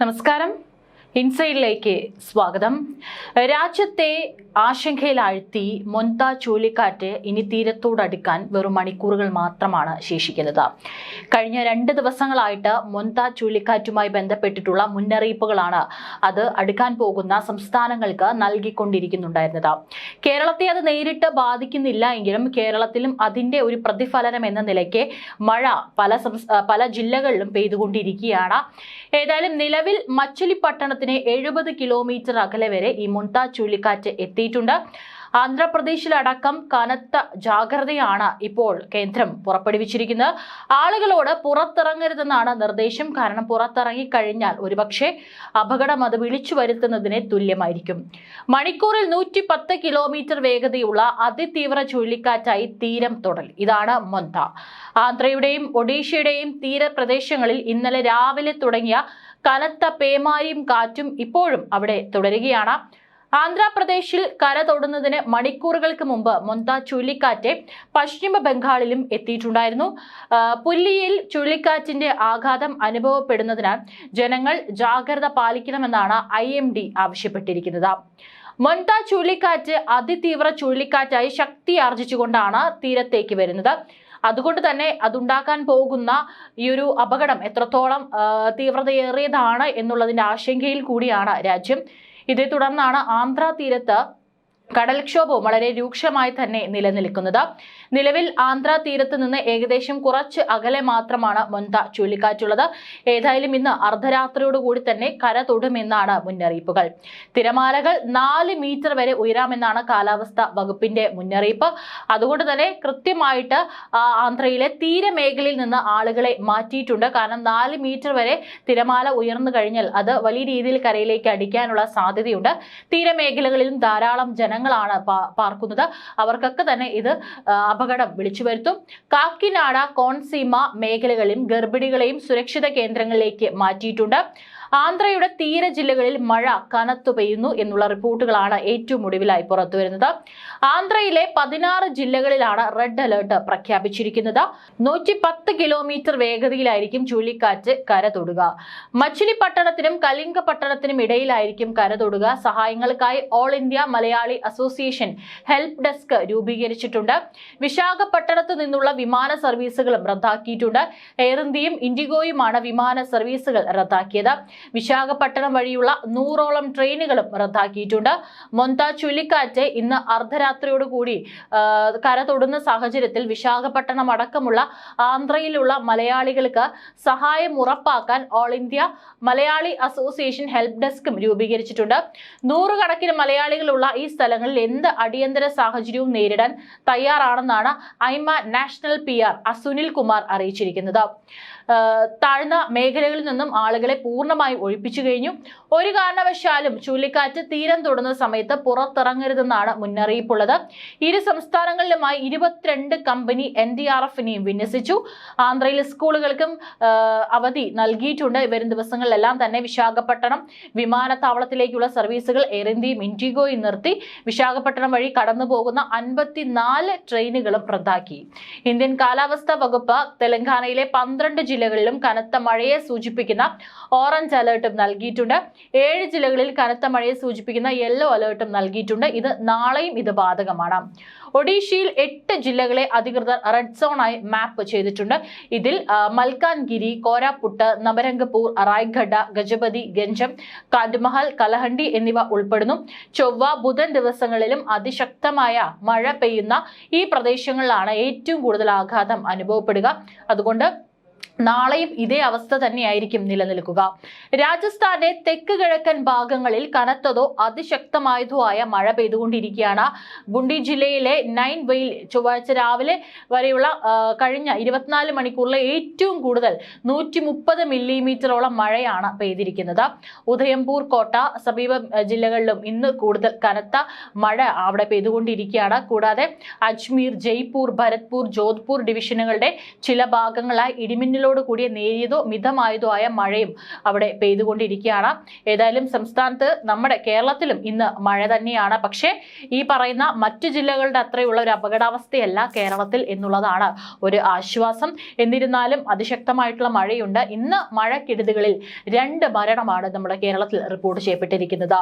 നമസ്കാരം. ഇൻസൈഡിലേക്ക് സ്വാഗതം. രാജ്യത്തെ ആശങ്കയിലാഴ്ത്തി മൊന്ത ചുഴലിക്കാറ്റ് ഇനി തീരത്തോടടുക്കാൻ വെറും മണിക്കൂറുകൾ മാത്രമാണ് ശേഷിക്കുന്നത്. കഴിഞ്ഞ രണ്ട് ദിവസങ്ങളായിട്ട് മൊന്ത ചുഴലിക്കാറ്റുമായി ബന്ധപ്പെട്ടിട്ടുള്ള മുന്നറിയിപ്പുകളാണ് അത് അടുക്കാൻ പോകുന്ന സംസ്ഥാനങ്ങൾക്ക് നൽകിക്കൊണ്ടിരിക്കുന്നുണ്ടായിരുന്നത്. കേരളത്തെ അത് നേരിട്ട് ബാധിക്കുന്നില്ല എങ്കിലും കേരളത്തിലും അതിന്റെ ഒരു പ്രതിഫലനം എന്ന നിലയ്ക്ക് മഴ പല പല ജില്ലകളിലും പെയ്തുകൊണ്ടിരിക്കുകയാണ്. ഏതായാലും നിലവിൽ മച്ചുലിപ്പട്ടണത്തിന് എഴുപത് കിലോമീറ്റർ അകലെ വരെ ഈ മുണ്ട ചുഴലിക്കാറ്റ് എത്തിയിട്ടുണ്ട്. ആന്ധ്രാപ്രദേശിലടക്കം കനത്ത ജാഗ്രതയാണ് ഇപ്പോൾ കേന്ദ്രം പുറപ്പെടുവിച്ചിരിക്കുന്നത്. ആളുകളോട് പുറത്തിറങ്ങരുതെന്നാണ് നിർദ്ദേശം. കാരണം പുറത്തിറങ്ങി കഴിഞ്ഞാൽ ഒരുപക്ഷെ അപകടം അത് വിളിച്ചു വരുത്തുന്നതിന് തുല്യമായിരിക്കും. മണിക്കൂറിൽ നൂറ്റി പത്ത് കിലോമീറ്റർ വേഗതയുള്ള അതിതീവ്ര ചുഴലിക്കാറ്റായി തീരം തുടൽ. ഇതാണ് മൊന്ത ആന്ധ്രയുടെയും ഒഡീഷയുടെയും തീരപ്രദേശങ്ങളിൽ ഇന്നലെ രാവിലെ തുടങ്ങിയ കനത്ത പേമാരിയും കാറ്റും ഇപ്പോഴും അവിടെ തുടരുകയാണ്. ആന്ധ്രാപ്രദേശിൽ കര തൊടുന്നതിന് മണിക്കൂറുകൾക്ക് മുമ്പ് മൊന്ത ചുഴലിക്കാറ്റ് പശ്ചിമ ബംഗാളിലും എത്തിയിട്ടുണ്ടായിരുന്നു. പുല്ലിയിൽ ചുഴലിക്കാറ്റിന്റെ ആഘാതം അനുഭവപ്പെടുന്നതിനാൽ ജനങ്ങൾ ജാഗ്രത പാലിക്കണമെന്നാണ് ഐ ആവശ്യപ്പെട്ടിരിക്കുന്നത്. മൊന്ത ചുഴലിക്കാറ്റ് അതിതീവ്ര ചുഴലിക്കാറ്റായി ശക്തിയാർജിച്ചുകൊണ്ടാണ് തീരത്തേക്ക് വരുന്നത്. അതുകൊണ്ട് തന്നെ അതുണ്ടാക്കാൻ പോകുന്ന ഈ ഒരു അപകടം എത്രത്തോളം തീവ്രതയേറിയതാണ് എന്നുള്ളതിന്റെ ആശങ്കയിൽ കൂടിയാണ് രാജ്യം. ഇതേ തുടർന്നാണ് ആന്ധ്ര തീരത്ത് കടൽക്ഷോഭവും വളരെ രൂക്ഷമായി തന്നെ നിലനിൽക്കുന്നത്. നിലവിൽ ആന്ധ്ര തീരത്ത് നിന്ന് ഏകദേശം കുറച്ച് അകലെ മാത്രമാണ് മൊന്ത ചുഴലിക്കാറ്റുള്ളത്. ഏതായാലും ഇന്ന് അർദ്ധരാത്രിയോടുകൂടി തന്നെ കര തൊടുമെന്നാണ് മുന്നറിയിപ്പുകൾ. തിരമാലകൾ നാല് മീറ്റർ വരെ ഉയരാമെന്നാണ് കാലാവസ്ഥ വകുപ്പിന്റെ മുന്നറിയിപ്പ്. അതുകൊണ്ട് തന്നെ കൃത്യമായിട്ട് ആന്ധ്രയിലെ തീരമേഖലയിൽ നിന്ന് ആളുകളെ മാറ്റിയിട്ടുണ്ട്. കാരണം നാല് മീറ്റർ വരെ തിരമാല ഉയർന്നു കഴിഞ്ഞാൽ അത് വലിയ രീതിയിൽ കരയിലേക്ക് അടിക്കാനുള്ള സാധ്യതയുണ്ട്. തീരമേഖലകളിലും ധാരാളം ജനങ്ങളാണ് പാർക്കുന്നത്. അവർക്കൊക്കെ തന്നെ ഇത് അപകടം വിളിച്ചു വരുത്തും. കാക്കിനാട കോൺസീമ മേഖലകളിലും ഗർഭിണികളെയും സുരക്ഷിത കേന്ദ്രങ്ങളിലേക്ക് മാറ്റിയിട്ടുണ്ട്. ആന്ധ്രയുടെ തീര ജില്ലകളിൽ മഴ കനത്തു പെയ്യുന്നു എന്നുള്ള റിപ്പോർട്ടുകളാണ് ഏറ്റവും ഒടുവിലായി പുറത്തുവരുന്നത് ആന്ധ്രയിലെ പതിനാറ് ജില്ലകളിലാണ് റെഡ് അലേർട്ട് പ്രഖ്യാപിച്ചിരിക്കുന്നത്. നൂറ്റി പത്ത് കിലോമീറ്റർ വേഗതയിലായിരിക്കും ചുഴലിക്കാറ്റ് കര തൊടുക മച്ചിലിപ്പട്ടണത്തിനും കലിംഗപട്ടണത്തിനും ഇടയിലായിരിക്കും കര തൊടുക സഹായങ്ങൾക്കായി all India Malayali association help desk രൂപീകരിച്ചിട്ടുണ്ട്. വിശാഖപട്ടണത്ത് നിന്നുള്ള വിമാന സർവീസുകളും റദ്ദാക്കിയിട്ടുണ്ട്. എയർ ഇന്ത്യയും ഇൻഡിഗോയുമാണ് വിമാന സർവീസുകൾ റദ്ദാക്കിയത്. വിശാഖപട്ടണം വഴിയുള്ള നൂറോളം ട്രെയിനുകളും റദ്ദാക്കിയിട്ടുണ്ട്. മൊന്ത ചുഴലിക്കാറ്റ് ഇന്ന് അർദ്ധരാത്രിയോടുകൂടി കര തൊടുന്ന സാഹചര്യത്തിൽ വിശാഖപട്ടണം അടക്കമുള്ള ആന്ധ്രയിലുള്ള മലയാളികൾക്ക് സഹായം ഉറപ്പാക്കാൻ all India Malayali association help ഡെസ്കും രൂപീകരിച്ചിട്ടുണ്ട്. നൂറുകണക്കിന് മലയാളികളുള്ള ഈ സ്ഥലങ്ങളിൽ എന്ത് അടിയന്തര സാഹചര്യവും നേരിടാൻ തയ്യാറാണെന്നാണ് ഐമ നാഷണൽ പി ആർ അസുനിൽ കുമാർ അറിയിച്ചിരിക്കുന്നത്. താഴ്ന്ന മേഖലകളിൽ നിന്നും ആളുകളെ പൂർണമായും ഒഴിപ്പിച്ചു കഴിഞ്ഞു. ഒരു കാരണവശാലും ചുഴലിക്കാറ്റ് തീരം തൊടുന്ന സമയത്ത് പുറത്തിറങ്ങരുതെന്നാണ് മുന്നറിയിപ്പുള്ളത്. ഇരു സംസ്ഥാനങ്ങളിലുമായി ഇരുപത്തിരണ്ട് കമ്പനി എൻ ഡി ആർ എഫിനെയും വിന്യസിച്ചു. ആന്ധ്രയിലെ സ്കൂളുകൾക്കും അവധി നൽകിയിട്ടുണ്ട്. വരും ദിവസങ്ങളിലെല്ലാം തന്നെ വിശാഖപട്ടണം വിമാനത്താവളത്തിലേക്കുള്ള സർവീസുകൾ എയർ ഇന്ത്യയും ഇൻഡിഗോയും നിർത്തി. വിശാഖപട്ടണം വഴി കടന്നു പോകുന്ന അൻപത്തിനാല് ട്രെയിനുകളും റദ്ദാക്കി. ഇന്ത്യൻ കാലാവസ്ഥാ വകുപ്പ് തെലങ്കാനയിലെ പന്ത്രണ്ട് ജില്ലകളിലും കനത്ത മഴയെ സൂചിപ്പിക്കുന്ന ഓറഞ്ച് അലേർട്ടും നൽകിയിട്ടുണ്ട്. ഏഴ് ജില്ലകളിൽ കനത്ത മഴയെ സൂചിപ്പിക്കുന്ന യെല്ലോ അലേർട്ടും നൽകിയിട്ടുണ്ട്. ഇത് നാളെയും ഇത് ബാധകമാണ്. ഒഡീഷയിൽ എട്ട് ജില്ലകളെ അധികൃതർ റെഡ് സോണായി മാപ്പ് ചെയ്തിട്ടുണ്ട്. ഇതിൽ മൽക്കാൻഗിരി കോരാപുട്ട് നവരംഗപൂർ റായ്ഗഡ ഗജപതി ഗഞ്ചം കാണ്ഡ്മഹൽ കലഹണ്ടി എന്നിവ ഉൾപ്പെടുന്നു. ചൊവ്വ ബുധൻ ദിവസങ്ങളിലും അതിശക്തമായ മഴ പെയ്യുന്ന ഈ പ്രദേശങ്ങളിലാണ് ഏറ്റവും കൂടുതൽ ആഘാതം അനുഭവപ്പെടുക. അതുകൊണ്ട് നാളെയും ഇതേ അവസ്ഥ തന്നെയായിരിക്കും നിലനിൽക്കുക. രാജസ്ഥാന്റെ തെക്ക് കിഴക്കൻ ഭാഗങ്ങളിൽ കനത്തതോ അതിശക്തമായതോ ആയ മഴ പെയ്തുകൊണ്ടിരിക്കുകയാണ്. ബുണ്ടി ജില്ലയിലെ നൈൻ വെയിൽ ചൊവ്വാഴ്ച രാവിലെ വരെയുള്ള കഴിഞ്ഞ ഇരുപത്തിനാല് മണിക്കൂറിലെ ഏറ്റവും കൂടുതൽ നൂറ്റി മുപ്പത് മില്ലിമീറ്ററോളം മഴയാണ് പെയ്തിരിക്കുന്നത്. ഉദയംപൂർ കോട്ട സമീപ ജില്ലകളിലും ഇന്ന് കൂടുതൽ കനത്ത മഴ അവിടെ പെയ്തുകൊണ്ടിരിക്കുകയാണ്. കൂടാതെ അജ്മീർ ജയ്പൂർ ഭരത്പൂർ ജോധ്പൂർ ഡിവിഷനുകളുടെ ചില ഭാഗങ്ങളായി ഇടിമിന്നൽ ഇടിമിന്നലോട് കൂടിയ നേരിയതോ മിതമായതോ ആയ മഴയും അവിടെ പെയ്തുകൊണ്ടിരിക്കുകയാണ്. ഏതായാലും സംസ്ഥാനത്ത് നമ്മുടെ കേരളത്തിലും ഇന്ന് മഴ തന്നെയാണ്. പക്ഷേ ഈ പറയുന്ന മറ്റു ജില്ലകളുടെ അത്രയുള്ള ഒരു അപകടാവസ്ഥയല്ല കേരളത്തിൽ എന്നുള്ളതാണ് ഒരു ആശ്വാസം. എന്നിരുന്നാലും അതിശക്തമായിട്ടുള്ള മഴയുണ്ട്. ഇന്ന് മഴക്കെടുതികളിൽ രണ്ട് മരണമാണ് നമ്മുടെ കേരളത്തിൽ റിപ്പോർട്ട് ചെയ്യപ്പെട്ടിരിക്കുന്നത്.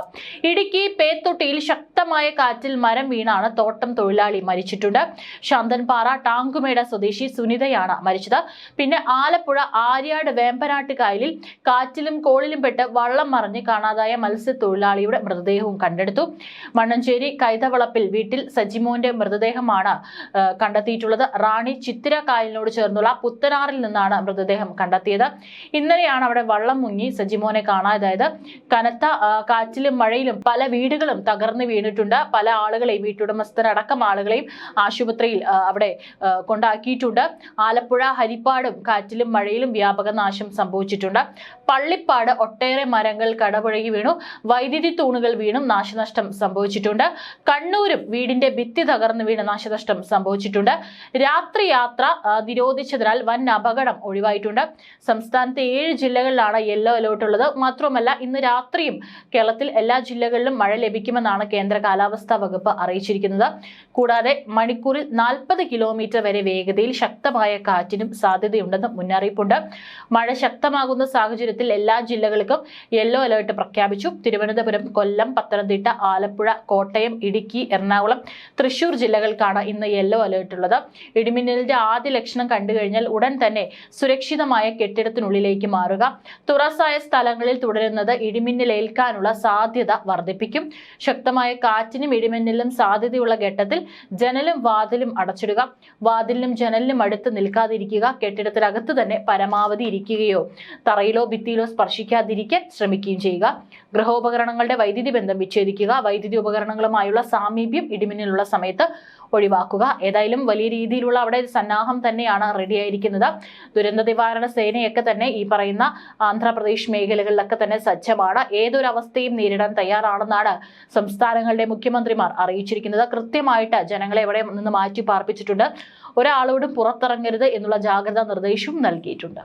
ഇടുക്കി പേത്തൊട്ടിയിൽ ശക്തമായ കാറ്റിൽ മരം വീണാണ് തോട്ടം തൊഴിലാളി മരിച്ചിട്ടുണ്ട്. ശാന്തൻപാറ ടാങ്കുമേട സ്വദേശി സുനിതയാണ് മരിച്ചത്. പിന്നെ ആലപ്പുഴ ആര്യാട് വേമ്പനാട്ട് കായലിൽ കാറ്റിലും കോളിലും പെട്ട് വള്ളം മറിഞ്ഞ് കാണാതായ മത്സ്യത്തൊഴിലാളിയുടെ മൃതദേഹവും കണ്ടെടുത്തു. മണ്ണഞ്ചേരി കൈതവളപ്പിൽ വീട്ടിൽ സജിമോന്റെ മൃതദേഹമാണ് കണ്ടെത്തിയിട്ടുള്ളത്. റാണി ചിത്തിര കായലിനോട് ചേർന്നുള്ള പുത്തനാറിൽ നിന്നാണ് മൃതദേഹം കണ്ടെത്തിയത്. ഇന്നലെയാണ് അവിടെ വള്ളം മുങ്ങി സജിമോനെ കാണാതായത്. കനത്ത കാറ്റിലും മഴയിലും പല വീടുകളും തകർന്നു വീണിട്ടുണ്ട്. പല ആളുകളെയും വീട്ടുടമസ്ഥരടക്കം ആളുകളെയും ആശുപത്രിയിൽ അവിടെ കൊണ്ടാക്കിയിട്ടുണ്ട്. ആലപ്പുഴ ഹരിപ്പാടും കാറ്റിലും മഴയിലും വ്യാപക നാശം സംഭവിച്ചിട്ടുണ്ട്. പള്ളിപ്പാട് ഒട്ടേറെ മരങ്ങൾ കടപുഴകി വീണു. വൈദ്യുതി തൂണുകൾ വീണും നാശനഷ്ടം സംഭവിച്ചിട്ടുണ്ട്. കണ്ണൂരും വീടിന്റെ ഭിത്തി തകർന്നു വീണ് നാശനഷ്ടം സംഭവിച്ചിട്ടുണ്ട്. രാത്രി യാത്ര നിരോധിച്ചതിനാൽ വൻ അപകടം ഒഴിവായിട്ടുണ്ട്. സംസ്ഥാനത്തെ ഏഴ് ജില്ലകളിലാണ് യെല്ലോ അലേർട്ട് ഉള്ളത്. മാത്രമല്ല ഇന്ന് രാത്രിയും കേരളത്തിൽ എല്ലാ ജില്ലകളിലും മഴ ലഭിക്കുമെന്നാണ് കേന്ദ്ര കാലാവസ്ഥാ വകുപ്പ് അറിയിച്ചിരിക്കുന്നത്. കൂടാതെ മണിക്കൂറിൽ നാൽപ്പത് കിലോമീറ്റർ വരെ വേഗതയിൽ ശക്തമായ കാറ്റിനും സാധ്യതയുണ്ടെന്ന് മുന്നറിയിപ്പുണ്ട്. മഴ ശക്തമാകുന്ന സാഹചര്യത്തിൽ എല്ലാ ജില്ലകൾക്കും യെല്ലോ അലേർട്ട് പ്രഖ്യാപിച്ചു. തിരുവനന്തപുരം കൊല്ലം പത്തനംതിട്ട ആലപ്പുഴ കോട്ടയം ഇടുക്കി എറണാകുളം തൃശൂർ ജില്ലകൾക്കാണ് ഇന്ന് യെല്ലോ അലേർട്ട് ഉള്ളത്. ഇടിമിന്നലിന്റെ ആദ്യ ലക്ഷണം കണ്ടുകഴിഞ്ഞാൽ ഉടൻ തന്നെ സുരക്ഷിതമായ കെട്ടിടത്തിനുള്ളിലേക്ക് മാറുക. തുറസായ സ്ഥലങ്ങളിൽ തുടരുന്നത് ഇടിമിന്നലേൽക്കാനുള്ള സാധ്യത വർദ്ധിപ്പിക്കും. ശക്തമായ കാറ്റിനും ഇടിമിന്നലിനും സാധ്യതയുള്ള ഘട്ടത്തിൽ ജനലും വാതിലും അടച്ചിടുക. വാതിലിനും ജനലിനും അടുത്ത് നിൽക്കാതിരിക്കുക. കെട്ടിടത്തിനകത്ത് തന്നെ പരമാവധി ഇരിക്കുകയോ തറയിലോ ഭിത്തിയിലോ സ്പർശിക്കാതിരിക്കാൻ ശ്രമിക്കുകയും ചെയ്യുക. ഗൃഹോപകരണങ്ങളുടെ വൈദ്യുതി ബന്ധം വിച്ഛേദിക്കുക. വൈദ്യുതി ഉപകരണങ്ങളുമായുള്ള സാമീപ്യം ഇടിമിന്നലുള്ള സമയത്ത് ഒഴിവാക്കുക. ഏതായാലും വലിയ രീതിയിലുള്ള അവിടെ സന്നാഹം തന്നെയാണ് റെഡിയായിരിക്കുന്നത് ദുരന്ത നിവാരണ സേനയൊക്കെ തന്നെ ഈ പറയുന്ന ആന്ധ്രാപ്രദേശ് മേഖലകളിലൊക്കെ തന്നെ സജ്ജമാണ്. ഏതൊരവസ്ഥയും നേരിടാൻ തയ്യാറാണെന്നാണ് സംസ്ഥാനങ്ങളുടെ മുഖ്യമന്ത്രിമാർ അറിയിച്ചിരിക്കുന്നത്. കൃത്യമായിട്ട് ജനങ്ങളെ എവിടെ നിന്ന് മാറ്റി പാർപ്പിച്ചിട്ടുണ്ട് ഒരാളോടും പുറത്തിറങ്ങരുത് എന്നുള്ള ജാഗ്രതാ നിർദ്ദേശവും നൽകിയിട്ടുണ്ട്.